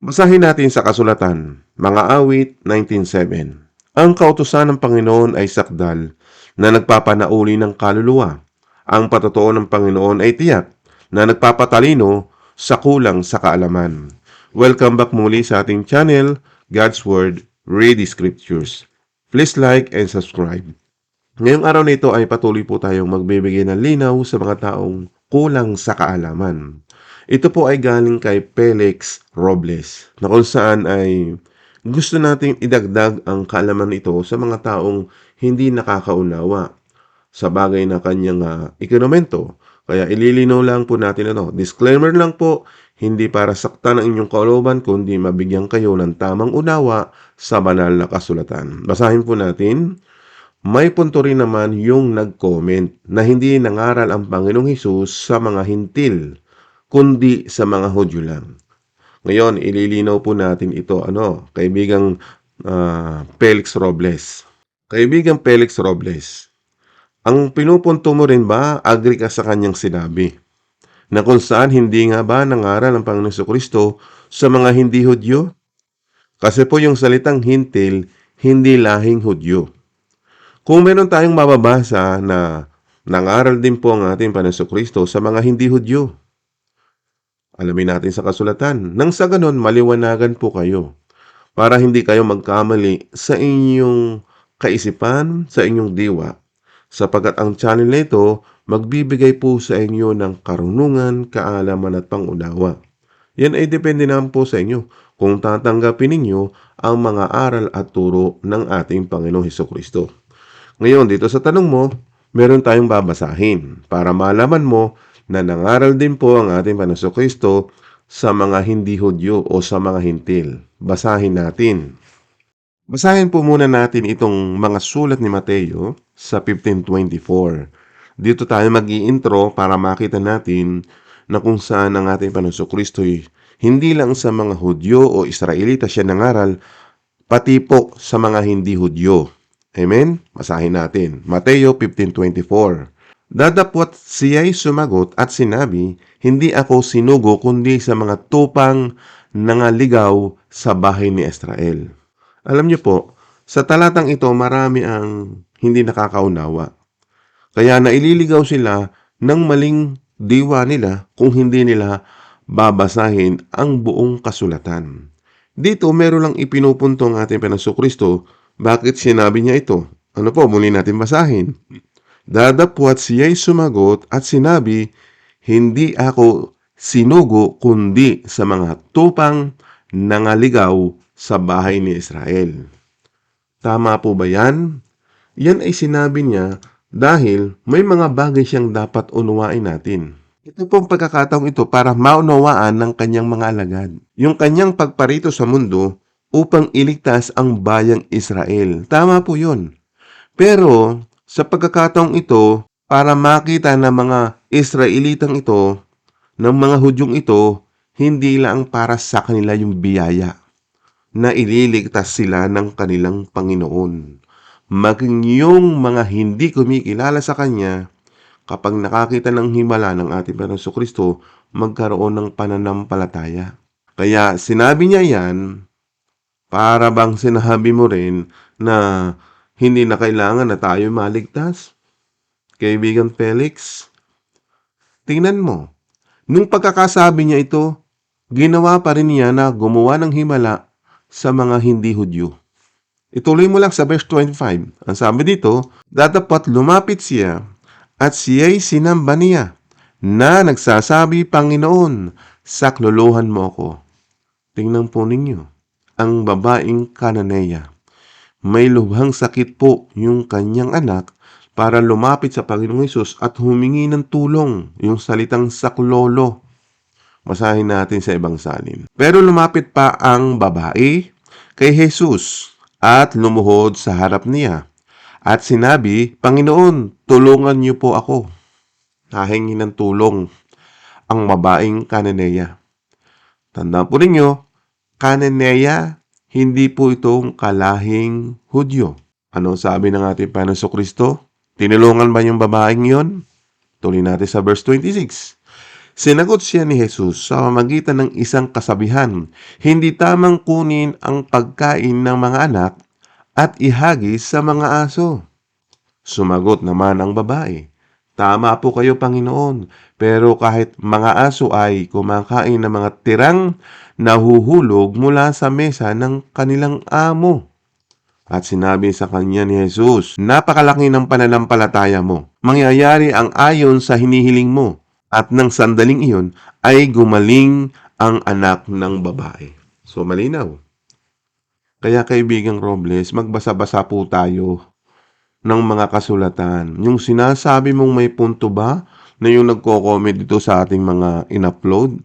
Basahin natin sa kasulatan, mga awit 19.7. Ang kautusan ng Panginoon ay sakdal na nagpapanauli ng kaluluwa. Ang patotoo ng Panginoon ay tiyak na nagpapatalino sa kulang sa kaalaman. Welcome back muli sa ating channel, God's Word, Read Scriptures. Please like and subscribe. Ngayong araw na ito ay patuloy po tayong magbibigay ng linaw sa mga taong kulang sa kaalaman. Ito po ay galing kay Felix Robles na kung saan ay gusto nating idagdag ang kaalaman ito sa mga taong hindi nakakaunawa sa bagay na kanyang uh, ikinomento. Kaya ililinaw lang po natin ito. Disclaimer lang po, hindi para saktan ang inyong kalooban, kundi mabigyan kayo ng tamang unawa sa banal na kasulatan. Basahin po natin. May punto rin naman yung nag-comment na hindi nangaral ang Panginoong Hesus sa mga hintil, kundi sa mga Hudyo lang. Ngayon, ililinaw po natin ito, ano, kaibigang uh, Felix Robles. Kaibigang Felix Robles, ang pinupunto mo rin ba, agree ka sa kanyang sinabi? Na kung saan hindi nga ba nangaral ang Panginoon Kristo sa mga hindi Hudyo? Kasi po yung salitang hintil, hindi lahing Hudyo. Kung meron tayong mababasa na nangaral din po ang ating Panginoon Kristo sa mga hindi Hudyo, alamin natin sa kasulatan. Nang sa ganon, maliwanagan po kayo para hindi kayo magkamali sa inyong kaisipan, sa inyong diwa. Sapagat ang channel na ito, magbibigay po sa inyo ng karunungan, kaalaman at pangunawa. Yan ay depende naman po sa inyo kung tatanggapin ninyo ang mga aral at turo ng ating Panginoong Heso Kristo. Ngayon, dito sa tanong mo, meron tayong babasahin para malaman mo na nangaral din po ang ating Panginoon Kristo sa mga hindi Hudyo o sa mga hintil. Basahin natin. Basahin po muna natin itong mga sulat ni Mateo sa 1524. Dito tayo mag intro para makita natin na kung saan ang ating Panginoon Kristo hindi lang sa mga Hudyo o Israelita siya nangaral, pati po sa mga hindi Hudyo. Amen? Basahin natin. Mateo 15.24 Dadapwat siya'y sumagot at sinabi, Hindi ako sinugo kundi sa mga tupang nangaligaw sa bahay ni Israel. Alam niyo po, sa talatang ito marami ang hindi nakakaunawa. Kaya naililigaw sila ng maling diwa nila kung hindi nila babasahin ang buong kasulatan. Dito meron lang ipinupunto ang ating Panginoon Kristo bakit sinabi niya ito. Ano po, muli natin basahin. Dadapwat siya'y sumagot at sinabi, Hindi ako sinugo kundi sa mga tupang nangaligaw sa bahay ni Israel. Tama po ba yan? Yan ay sinabi niya dahil may mga bagay siyang dapat unuwain natin. Ito pong pagkakataong ito para maunawaan ng kanyang mga alagad. Yung kanyang pagparito sa mundo upang iligtas ang bayang Israel. Tama po yun. Pero sa pagkakataong ito, para makita ng mga Israelitang ito, ng mga Hudyong ito, hindi lang para sa kanila yung biyaya na ililigtas sila ng kanilang Panginoon. Maging yung mga hindi kumikilala sa Kanya, kapag nakakita ng himala ng ating Panginoon Kristo, magkaroon ng pananampalataya. Kaya sinabi niya yan, para bang sinabi mo rin na hindi na kailangan na tayo maligtas. Kaibigan Felix, tingnan mo, nung pagkakasabi niya ito, ginawa pa rin niya na gumawa ng himala sa mga hindi Hudyo. Ituloy mo lang sa verse 25. Ang sabi dito, datapat lumapit siya at siya'y sinamba niya na nagsasabi, Panginoon, sakluluhan mo ako. Tingnan po ninyo, ang babaeng Kananeya may lubhang sakit po yung kanyang anak para lumapit sa Panginoong Isus at humingi ng tulong, yung salitang saklolo. Masahin natin sa ibang salin. Pero lumapit pa ang babae kay Jesus at lumuhod sa harap niya. At sinabi, Panginoon, tulungan niyo po ako. Hahingi ng tulong ang babaeng Kananeya. Tandaan po ninyo, Kananeya hindi po itong kalahing Hudyo. Ano sabi ng ating Panginoon Kristo? Tinulungan ba yung babaeng yon? Tuloy natin sa verse 26. Sinagot siya ni Jesus sa pamamagitan ng isang kasabihan, hindi tamang kunin ang pagkain ng mga anak at ihagis sa mga aso. Sumagot naman ang babae, Tama po kayo Panginoon, pero kahit mga aso ay kumakain ng mga tirang nahuhulog mula sa mesa ng kanilang amo. At sinabi sa kanya ni Jesus, Napakalaki ng pananampalataya mo. Mangyayari ang ayon sa hinihiling mo. At ng sandaling iyon ay gumaling ang anak ng babae. So malinaw. Kaya kaibigang Robles, magbasa-basa po tayo ng mga kasulatan. Yung sinasabi mong may punto ba na yung nagko-comment dito sa ating mga in-upload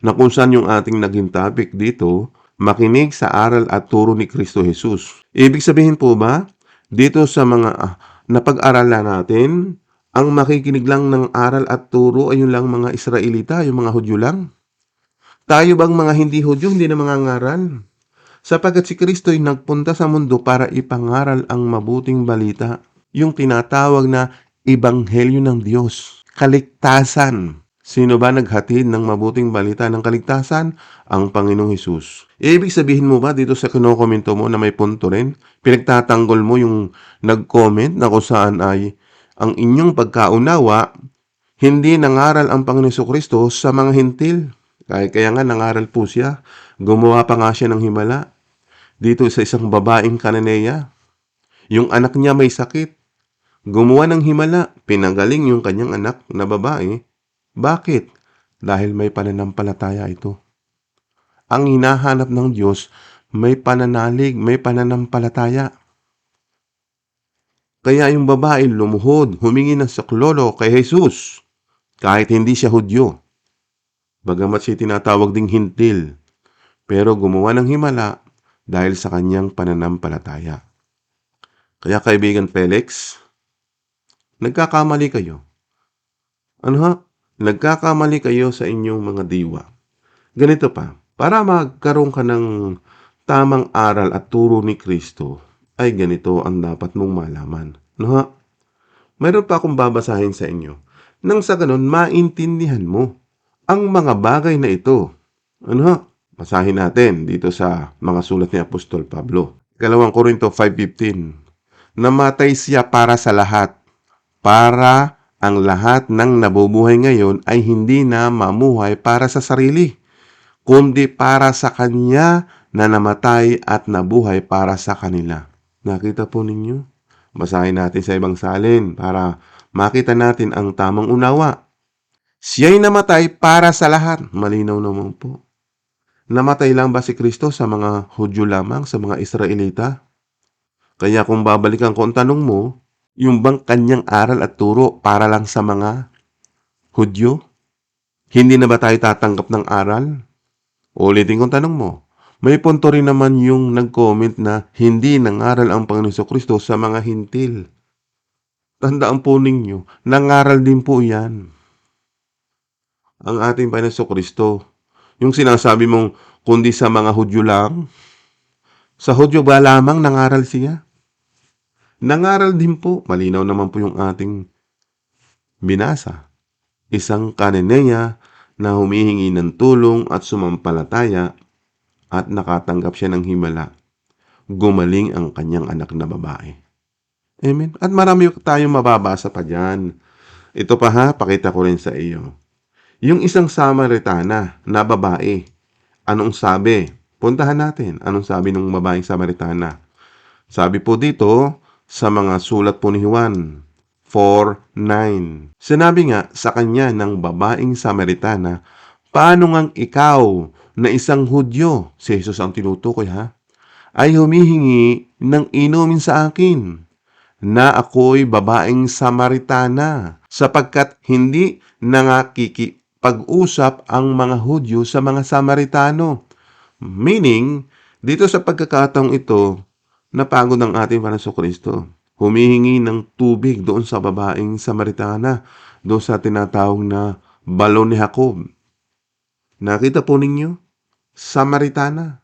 na kung saan yung ating naging topic dito, makinig sa aral at turo ni Kristo Jesus. Ibig sabihin po ba, dito sa mga ah, napag-aralan natin, ang makikinig lang ng aral at turo ay yung lang mga Israelita, yung mga Hudyo lang? Tayo bang mga hindi Hudyo, hindi na mga ngaral? Sapagkat si Kristo ay nagpunta sa mundo para ipangaral ang mabuting balita, yung tinatawag na Ebanghelyo ng Diyos, kaligtasan. Sino ba naghatid ng mabuting balita ng kaligtasan? Ang Panginoong Hesus. Ibig sabihin mo ba dito sa kinokomento mo na may punto rin? Pinagtatanggol mo yung nag-comment na kung saan ay ang inyong pagkaunawa, hindi nangaral ang Panginoon Kristo sa mga hintil. Kaya, kaya nga nangaral po siya. Gumawa pa nga siya ng himala. Dito sa isang babaeng kananeya. Yung anak niya may sakit. Gumawa ng himala. Pinagaling yung kanyang anak na babae. Bakit? Dahil may pananampalataya ito. Ang hinahanap ng Diyos, may pananalig, may pananampalataya. Kaya yung babae lumuhod, humingi ng saklolo kay Jesus, kahit hindi siya Hudyo. Bagamat siya tinatawag ding hintil, pero gumawa ng himala dahil sa kanyang pananampalataya. Kaya kaibigan Felix, nagkakamali kayo. Ano ha? Nagkakamali kayo sa inyong mga diwa. Ganito pa, para magkaroon ka ng tamang aral at turo ni Kristo, ay ganito ang dapat mong malaman. No ha? Mayroon pa akong babasahin sa inyo. Nang sa ganun, maintindihan mo ang mga bagay na ito. Ano ha? Basahin natin dito sa mga sulat ni Apostol Pablo. Kalawang Korinto 5.15 Namatay siya para sa lahat, para ang lahat ng nabubuhay ngayon ay hindi na mamuhay para sa sarili, kundi para sa Kanya na namatay at nabuhay para sa kanila. Nakita po ninyo? Basahin natin sa ibang salin para makita natin ang tamang unawa. Siya'y namatay para sa lahat. Malinaw naman po. Namatay lang ba si Kristo sa mga Hudyo lamang, sa mga Israelita? Kaya kung babalikan ko ang tanong mo, yung bang kanyang aral at turo para lang sa mga Hudyo? Hindi na ba tayo tatanggap ng aral? Ulitin kong tanong mo, may punto rin naman yung nag-comment na hindi nangaral ang Panginoon Kristo sa mga hintil. Tandaan po ninyo, nangaral din po yan. Ang ating Panginoon Kristo. Yung sinasabi mong kundi sa mga Hudyo lang, sa Hudyo ba lamang nangaral siya? Nangaral din po, malinaw naman po yung ating binasa. Isang kaneneya na humihingi ng tulong at sumampalataya at nakatanggap siya ng himala, gumaling ang kanyang anak na babae. Amen. At marami tayong mababasa pa dyan. Ito pa ha, pakita ko rin sa iyo. Yung isang Samaritana na babae, anong sabi? Puntahan natin, anong sabi ng babaeng Samaritana? Sabi po dito, sa mga sulat po ni Juan 4.9. Sinabi nga sa kanya ng babaeng Samaritana, paano ngang ikaw na isang Hudyo, si Jesus ang tinutukoy ha, ay humihingi ng inumin sa akin na ako'y babaeng Samaritana sapagkat hindi nangakikipag-usap ang mga Hudyo sa mga Samaritano. Meaning, dito sa pagkakataong ito, napagod ang ating Panginoon Kristo. Humihingi ng tubig doon sa babaeng Samaritana, doon sa tinatawag na balon ni Jacob. Nakita po ninyo? Samaritana.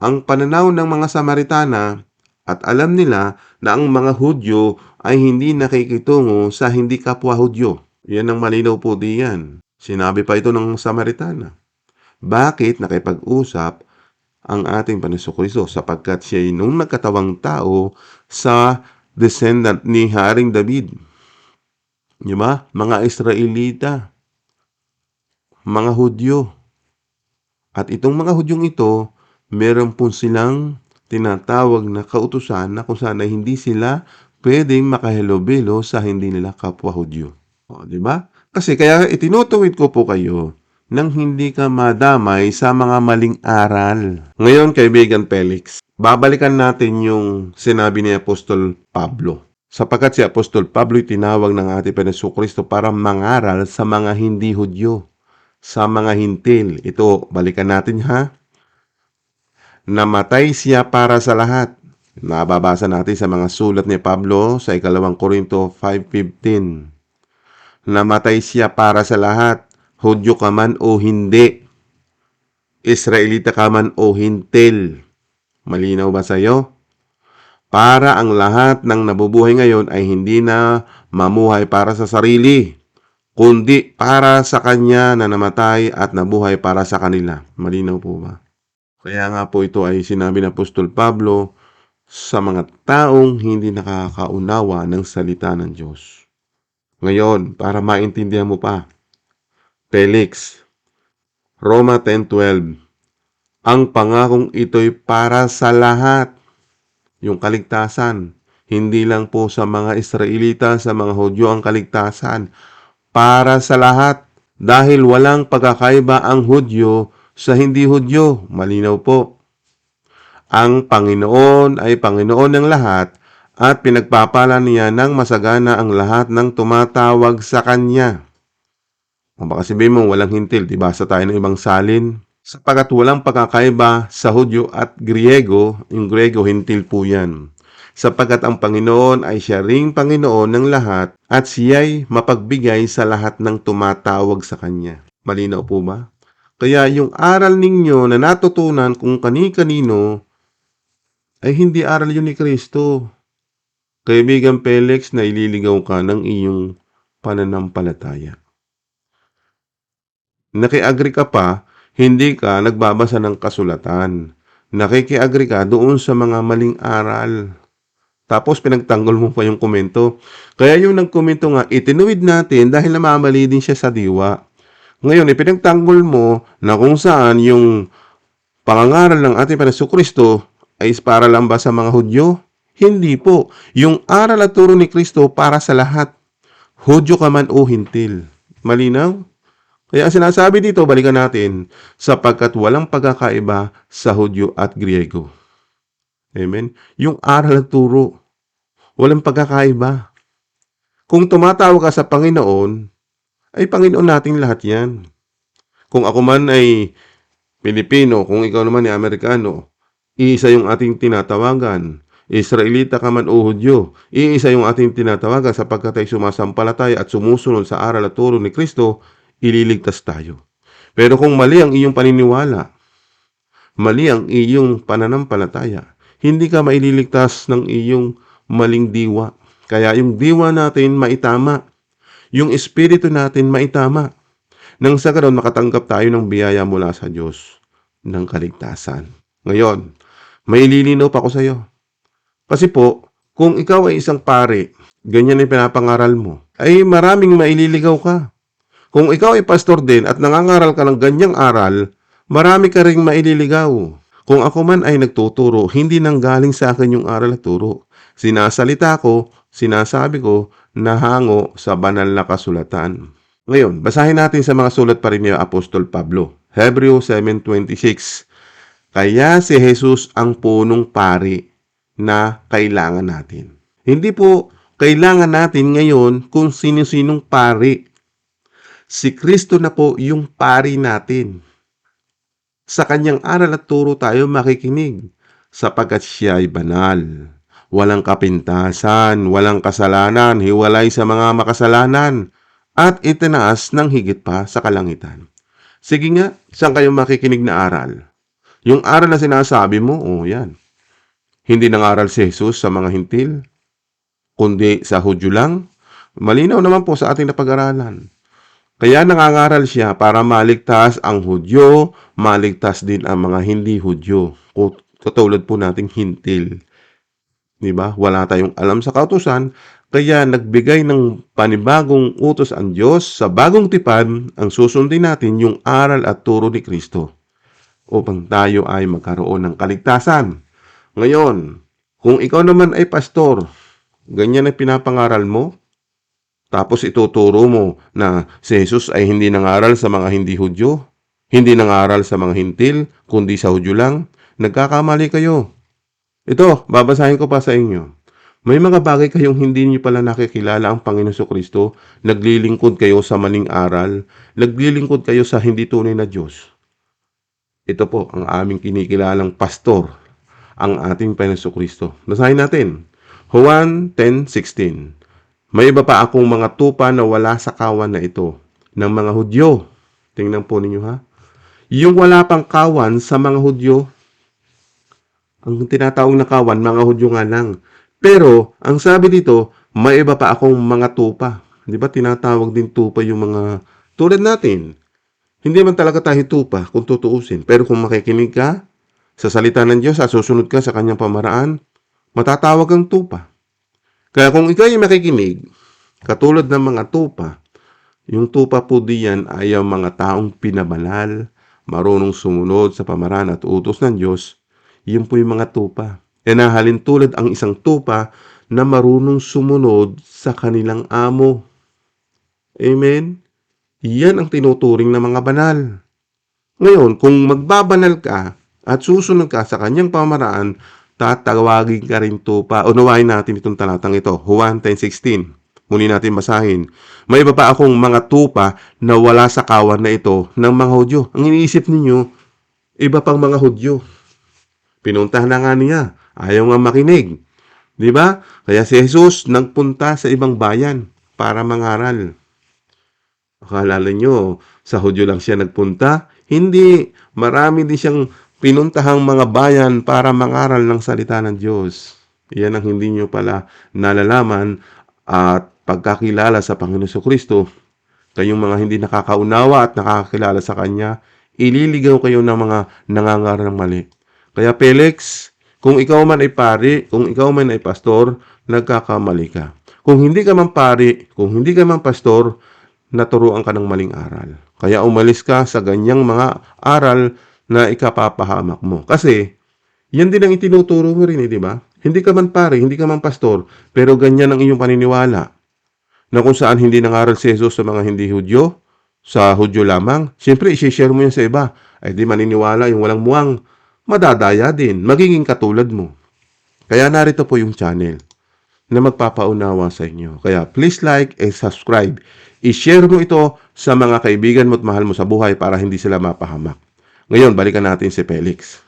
Ang pananaw ng mga Samaritana at alam nila na ang mga Hudyo ay hindi nakikitungo sa hindi kapwa Hudyo. Yan ang malinaw po diyan. Sinabi pa ito ng Samaritana. Bakit nakipag-usap ang ating Kristo sapagkat siya ay nung nagkatawang tao sa descendant ni Haring David. Di ba? Mga Israelita, mga Hudyo. At itong mga Hudyong ito, meron po silang tinatawag na kautusan na kung saan hindi sila pwedeng makahelobelo sa hindi nila kapwa Hudyo. O, di ba? Kasi kaya itinutuwid ko po kayo nang hindi ka madamay sa mga maling aral. Ngayon, kaibigan Felix, babalikan natin yung sinabi ni Apostol Pablo. Sapagkat si Apostol Pablo tinawag ng ating Panginoon Kristo para mangaral sa mga hindi Hudyo, sa mga hintil. Ito, balikan natin ha. Namatay siya para sa lahat. Nababasa natin sa mga sulat ni Pablo sa ikalawang Korinto 5.15. Namatay siya para sa lahat, Hudyo ka man o hindi, Israelita ka man o hintil. Malinaw ba sa iyo? Para ang lahat ng nabubuhay ngayon ay hindi na mamuhay para sa sarili, kundi para sa Kanya na namatay at nabuhay para sa kanila. Malinaw po ba? Kaya nga po ito ay sinabi ng Apostol Pablo sa mga taong hindi nakakaunawa ng salita ng Diyos. Ngayon, para maintindihan mo pa, Felix, Roma 10.12 Ang pangakong ito'y para sa lahat. Yung kaligtasan. Hindi lang po sa mga Israelita, sa mga Hudyo ang kaligtasan. Para sa lahat. Dahil walang pagkakaiba ang Hudyo sa hindi Hudyo. Malinaw po. Ang Panginoon ay Panginoon ng lahat at pinagpapala niya ng masagana ang lahat ng tumatawag sa Kanya. Kung baka sabihin mo, walang hintil, di basa tayo ng ibang salin. Sapagat walang pagkakaiba sa Hudyo at Griego, yung Griego, hintil po yan. Sapagat ang Panginoon ay siya ring Panginoon ng lahat at siya'y mapagbigay sa lahat ng tumatawag sa Kanya. Malinaw po ba? Kaya yung aral ninyo na natutunan kung kani-kanino ay hindi aral yun ni Kristo. Kaibigan Felix, na ililigaw ka ng iyong pananampalataya nakiagri ka pa, hindi ka nagbabasa ng kasulatan. Nakikiagri ka doon sa mga maling aral. Tapos pinagtanggol mo pa yung komento. Kaya yung nagkomento nga, itinuwid natin dahil namamali din siya sa diwa. Ngayon, ipinagtanggol mo na kung saan yung pangangaral ng ating Panginoon Kristo ay para lang ba sa mga Hudyo? Hindi po. Yung aral at turo ni Kristo para sa lahat. Hudyo ka man o hintil. Malinaw? Kaya ang sinasabi dito, balikan natin, sapagkat walang pagkakaiba sa Hudyo at Griego. Amen? Yung aral at turo, walang pagkakaiba. Kung tumatawag ka sa Panginoon, ay Panginoon nating lahat yan. Kung ako man ay Pilipino, kung ikaw naman ay Amerikano, iisa yung ating tinatawagan. Israelita ka man o Hudyo, iisa yung ating tinatawagan sapagkat ay sumasampalataya at sumusunod sa aral at turo ni Kristo, ililigtas tayo. Pero kung mali ang iyong paniniwala, mali ang iyong pananampalataya, hindi ka maililigtas ng iyong maling diwa. Kaya yung diwa natin maitama, yung espiritu natin maitama. Nang sa ganoon makatanggap tayo ng biyaya mula sa Diyos ng kaligtasan. Ngayon, may ililinaw pa ko sa iyo. Kasi po, kung ikaw ay isang pare, ganyan ay pinapangaral mo, ay maraming maililigaw ka. Kung ikaw ay pastor din at nangangaral ka ng ganyang aral, marami ka ring maililigaw. Kung ako man ay nagtuturo, hindi nang galing sa akin yung aral at turo. Sinasalita ko, sinasabi ko, nahango sa banal na kasulatan. Ngayon, basahin natin sa mga sulat pa rin ni Apostol Pablo. Hebreo 7.26 Kaya si Jesus ang punong pari na kailangan natin. Hindi po kailangan natin ngayon kung sino-sinong pari. Si Kristo na po yung pari natin. Sa kanyang aral at turo tayo makikinig sapagkat siya ay banal. Walang kapintasan, walang kasalanan, hiwalay sa mga makasalanan, at itinaas ng higit pa sa kalangitan. Sige nga, saan kayo makikinig na aral? Yung aral na sinasabi mo, oh yan. Hindi nangaral si Jesus sa mga hintil, kundi sa Hudyo lang. Malinaw naman po sa ating napag-aralan. Kaya nangangaral siya para maligtas ang Hudyo, maligtas din ang mga hindi Hudyo. Katulad po nating hintil. Di ba? Wala tayong alam sa kautusan, kaya nagbigay ng panibagong utos ang Diyos sa bagong tipan ang susundin natin yung aral at turo ni Kristo upang tayo ay magkaroon ng kaligtasan. Ngayon, kung ikaw naman ay pastor, ganyan ang pinapangaral mo, tapos ituturo mo na si Jesus ay hindi nangaral sa mga hindi Hudyo, hindi nangaral sa mga hintil, kundi sa Hudyo lang, nagkakamali kayo. Ito, babasahin ko pa sa inyo. May mga bagay kayong hindi niyo pala nakikilala ang Panginoon Kristo, naglilingkod kayo sa maling aral, naglilingkod kayo sa hindi tunay na Diyos. Ito po ang aming kinikilalang pastor, ang ating Panginoon Kristo. Basahin natin. Juan 10.16 May iba pa akong mga tupa na wala sa kawan na ito, ng mga Hudyo. Tingnan po ninyo ha. Yung wala pang kawan sa mga Hudyo, ang tinatawag na kawan, mga Hudyo nga lang. Pero, ang sabi dito, may iba pa akong mga tupa. Di ba tinatawag din tupa yung mga tulad natin. Hindi man talaga tayo tupa kung tutuusin. Pero kung makikinig ka sa salita ng Diyos at susunod ka sa kanyang pamaraan, matatawag ang tupa. Kaya kung ikaw ay makikinig, katulad ng mga tupa, yung tupa po diyan ay ang mga taong pinabanal, marunong sumunod sa pamaraan at utos ng Diyos, yun po yung mga tupa. E nahalin tulad ang isang tupa na marunong sumunod sa kanilang amo. Amen? Yan ang tinuturing ng mga banal. Ngayon, kung magbabanal ka at susunod ka sa kanyang pamaraan, tatawagin ka rin tupa. Unawain natin itong talatang ito. Juan 10.16. Muli natin basahin. May iba pa akong mga tupa na wala sa kawan na ito ng mga Hudyo. Ang iniisip ninyo, iba pang mga Hudyo. Pinuntahan na nga niya. Ayaw nga makinig. Di ba? Kaya si Jesus nagpunta sa ibang bayan para mangaral. Akala nyo, sa Hudyo lang siya nagpunta? Hindi. Marami din siyang pinuntahang mga bayan para mangaral ng salita ng Diyos. Yan ang hindi nyo pala nalalaman at pagkakilala sa Panginoon Kristo. Kayong mga hindi nakakaunawa at nakakakilala sa Kanya, ililigaw kayo ng mga nangangaral ng mali. Kaya Felix, kung ikaw man ay pari, kung ikaw man ay pastor, nagkakamali ka. Kung hindi ka man pari, kung hindi ka man pastor, naturuan ka ng maling aral. Kaya umalis ka sa ganyang mga aral na ikapapahamak mo. Kasi, yan din ang itinuturo mo rin, eh, di ba? Hindi ka man pare, hindi ka man pastor, pero ganyan ang iyong paniniwala. Na kung saan hindi nangaral si Jesus sa mga hindi Hudyo, sa Hudyo lamang, siyempre, isi-share mo yan sa iba. Ay di maniniwala yung walang muwang, madadaya din, magiging katulad mo. Kaya narito po yung channel na magpapaunawa sa inyo. Kaya please like and subscribe. I-share mo ito sa mga kaibigan mo at mahal mo sa buhay para hindi sila mapahamak. Ngayon, balikan natin si Felix.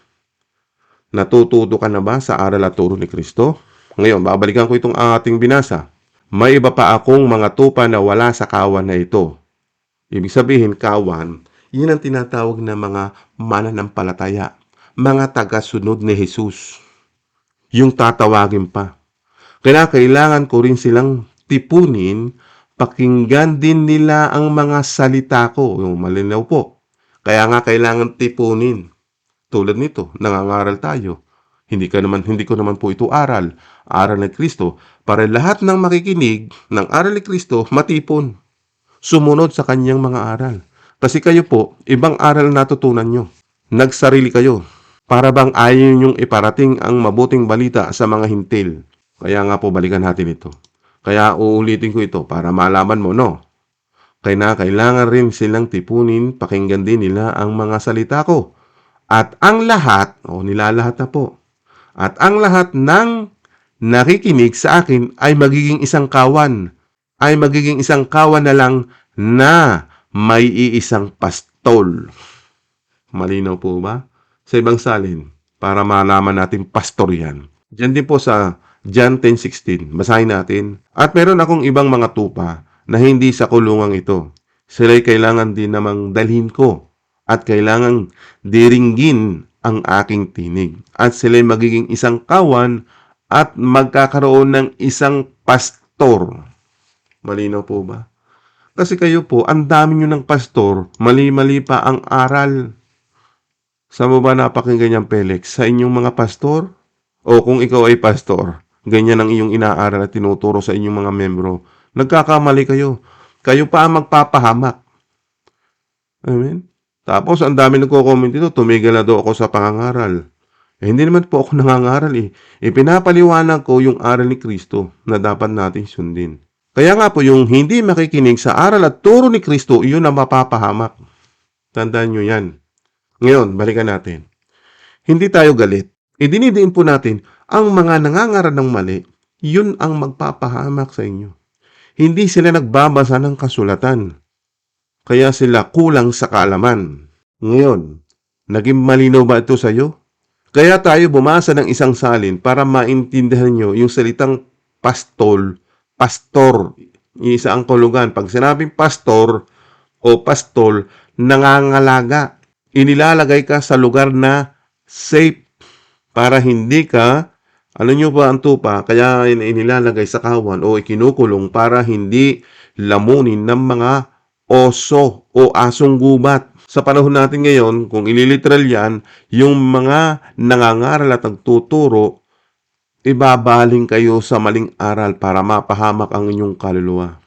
Natututo ka na ba sa aral at turo ni Kristo? Ngayon, babalikan ko itong ating binasa. May iba pa akong mga tupa na wala sa kawan na ito. Ibig sabihin, kawan, yun ang tinatawag na mga mananampalataya, mga tagasunod ni Jesus. Yung tatawagin pa. Kaya kailangan ko rin silang tipunin, pakinggan din nila ang mga salita ko. Yung malinaw po. Kaya nga kailangan tipunin. Tulad nito, nangangaral tayo. Hindi ka naman hindi ko naman po ito aral, aral ng Kristo para lahat ng makikinig ng aral ni Kristo matipon. Sumunod sa kanyang mga aral. Kasi kayo po, ibang aral na natutunan nyo. Nagsarili kayo. Para bang ayaw nyong iparating ang mabuting balita sa mga hintil. Kaya nga po balikan natin ito. Kaya uulitin ko ito para malaman mo, no? Kaya na kailangan rin silang tipunin, pakinggan din nila ang mga salita ko. At ang lahat, o nilalahat na po, at ang lahat ng nakikinig sa akin ay magiging isang kawan. Ay magiging isang kawan na lang na may iisang pastol. Malinaw po ba? Sa ibang salin, para malaman natin pastor yan. Diyan din po sa John 10.16. Basahin natin. At meron akong ibang mga tupa na hindi sa kulungang ito. Sila'y kailangan din namang dalhin ko at kailangan diringgin ang aking tinig. At sila'y magiging isang kawan at magkakaroon ng isang pastor. Malinaw po ba? Kasi kayo po, ang dami nyo ng pastor, mali-mali pa ang aral. Sa mo ba napakinggan yan, Felix? Sa inyong mga pastor? O kung ikaw ay pastor, ganyan ang iyong inaaral at tinuturo sa inyong mga membro. Nagkakamali kayo. Kayo pa ang magpapahamak. Amen? Tapos, ang dami nagko-comment dito, tumigil na daw ako sa pangangaral. Eh, hindi naman po ako nangangaral eh. Ipinapaliwanag ko yung aral ni Kristo na dapat natin sundin. Kaya nga po, yung hindi makikinig sa aral at turo ni Kristo, iyon ang mapapahamak. Tandaan nyo yan. Ngayon, balikan natin. Hindi tayo galit. Idinidiin po natin, ang mga nangangaral ng mali, yun ang magpapahamak sa inyo. Hindi sila nagbabasa ng kasulatan. Kaya sila kulang sa kaalaman. Ngayon, naging malinaw ba ito sa iyo? Kaya tayo bumasa ng isang salin para maintindihan nyo yung salitang pastol, pastor, isa ang kulugan. Pag sinabing pastor o pastol, nangangalaga. Inilalagay ka sa lugar na safe para hindi ka, ano nyo ba ang tupa, kaya in- inilalagay sa kawan o ikinukulong para hindi lamunin ng mga oso o asong gubat. Sa panahon natin ngayon, kung ililiteral yan, yung mga nangangaral at nagtuturo, ibabaling kayo sa maling aral para mapahamak ang inyong kaluluwa.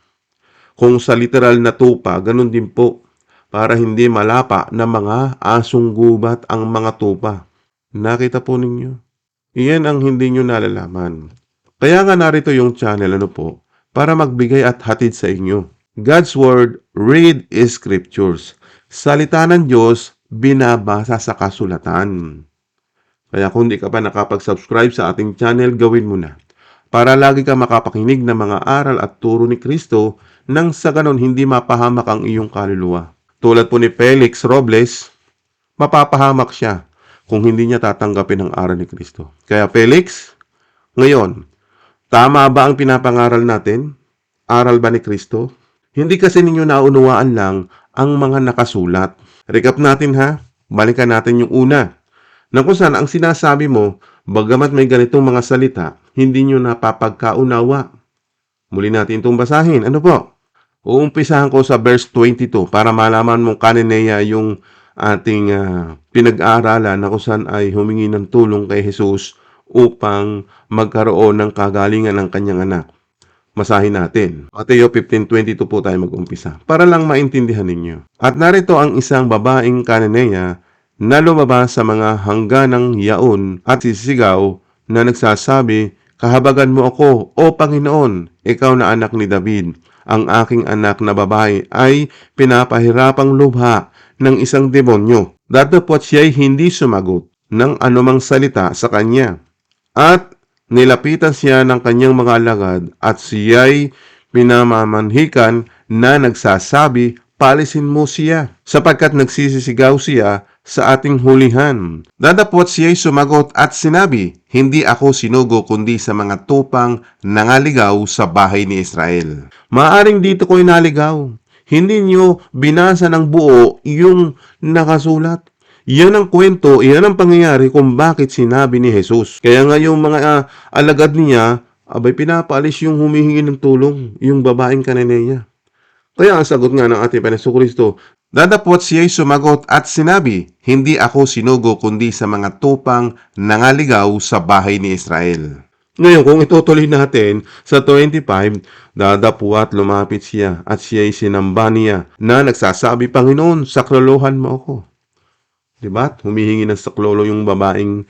Kung sa literal na tupa, ganun din po, para hindi malapa na mga asong gubat ang mga tupa. Nakita po ninyo? Iyan ang hindi nyo nalalaman. Kaya nga narito yung channel, ano po, para magbigay at hatid sa inyo. God's Word, read Scriptures. Salita ng Diyos, binabasa sa kasulatan. Kaya kung di ka pa nakapag-subscribe sa ating channel, gawin mo na. Para lagi ka makapakinig ng mga aral at turo ni Kristo nang sa ganon hindi mapahamak ang iyong kaluluwa. Tulad po ni Felix Robles, mapapahamak siya kung hindi niya tatanggapin ang aral ni Kristo. Kaya Felix, ngayon, tama ba ang pinapangaral natin? Aral ba ni Kristo? Hindi kasi ninyo naunawaan lang ang mga nakasulat. Recap natin ha. Balikan natin yung una. Na kung saan ang sinasabi mo, bagamat may ganitong mga salita, hindi nyo napapagkaunawa. Muli natin itong basahin. Ano po? Uumpisahan ko sa verse 22 para malaman mong kanineya yung ating ah, pinag-aaralan na kung saan ay humingi ng tulong kay Jesus upang magkaroon ng kagalingan ng kanyang anak. Masahin natin. Mateo 15.22 po tayo mag-umpisa para lang maintindihan ninyo. At narito ang isang babaeng kanineya na lumabas sa mga hangganang yaon at sisigaw na nagsasabi, Kahabagan mo ako, O Panginoon, ikaw na anak ni David. Ang aking anak na babae ay pinapahirapang lubha ng isang demonyo. Datapot siya'y hindi sumagot ng anumang salita sa kanya. At nilapitan siya ng kanyang mga alagad at siya'y pinamamanhikan na nagsasabi, palisin mo siya, sapagkat nagsisisigaw siya sa ating hulihan. Dadapot siya'y sumagot at sinabi, Hindi ako sinugo kundi sa mga tupang nangaligaw sa bahay ni Israel. Maaring dito ko'y naligaw. Hindi niyo binasa ng buo yung nakasulat. Yan ang kwento, yan ang pangyayari kung bakit sinabi ni Jesus. Kaya nga yung mga ah, alagad niya, abay pinapaalis yung humihingi ng tulong, yung babaeng kanineya. Kaya ang sagot nga ng ating Panginoon Kristo, Dadapot siya'y sumagot at sinabi, Hindi ako sinugo kundi sa mga tupang nangaligaw sa bahay ni Israel. Ngayon, kung itutuloy natin sa 25, dadapuat lumapit siya at siya'y sinamba niya na nagsasabi, Panginoon, saklolohan mo ako. Diba? Humihingi ng saklolo yung babaeng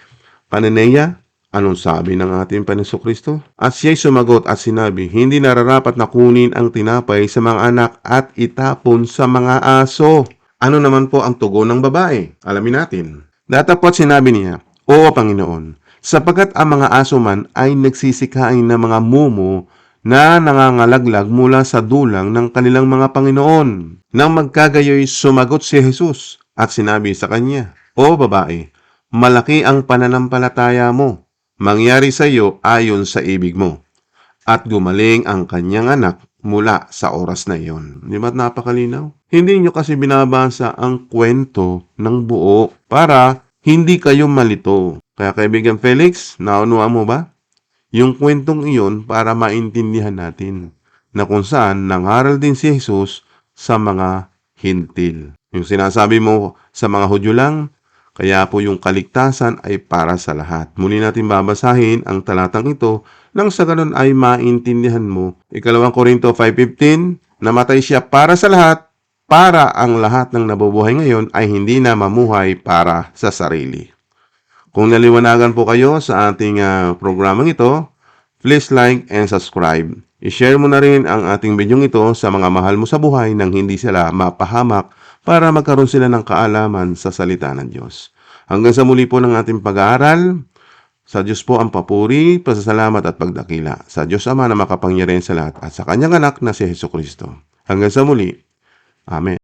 Kananeya. Anong sabi ng ating Panginoon Kristo? At siya'y sumagot at sinabi, Hindi nararapat na kunin ang tinapay sa mga anak at itapon sa mga aso. Ano naman po ang tugon ng babae? Alamin natin. Datapot sinabi niya, Oo Panginoon, sapagkat ang mga aso man ay nagsisikain ng mga mumo na nangangalaglag mula sa dulang ng kanilang mga Panginoon. Nang magkagayoy sumagot si Jesus at sinabi sa kanya, O babae, malaki ang pananampalataya mo. Mangyari sa iyo ayon sa ibig mo. At gumaling ang kanyang anak mula sa oras na iyon. Di ba't napakalinaw? Hindi nyo kasi binabasa ang kwento ng buo para hindi kayo malito. Kaya kaibigan Felix, naunuwa mo ba? Yung kwentong iyon para maintindihan natin na kung saan nangaral din si Jesus sa mga hintil. Yung sinasabi mo sa mga Hudyo lang, kaya po yung kaligtasan ay para sa lahat. Muli natin babasahin ang talatang ito nang sa ganun ay maintindihan mo. Ikalawang Korinto 5.15, namatay siya para sa lahat, para ang lahat ng nabubuhay ngayon ay hindi na mamuhay para sa sarili. Kung naliwanagan po kayo sa ating ah, programang ito, please like and subscribe. I-share mo na rin ang ating bidyong ito sa mga mahal mo sa buhay nang hindi sila mapahamak para magkaroon sila ng kaalaman sa salita ng Diyos. Hanggang sa muli po ng ating pag-aaral, sa Diyos po ang papuri, pasasalamat at pagdakila. Sa Diyos Ama na makapangyarihan sa lahat at sa Kanyang anak na si Heso Kristo. Hanggang sa muli. Amen.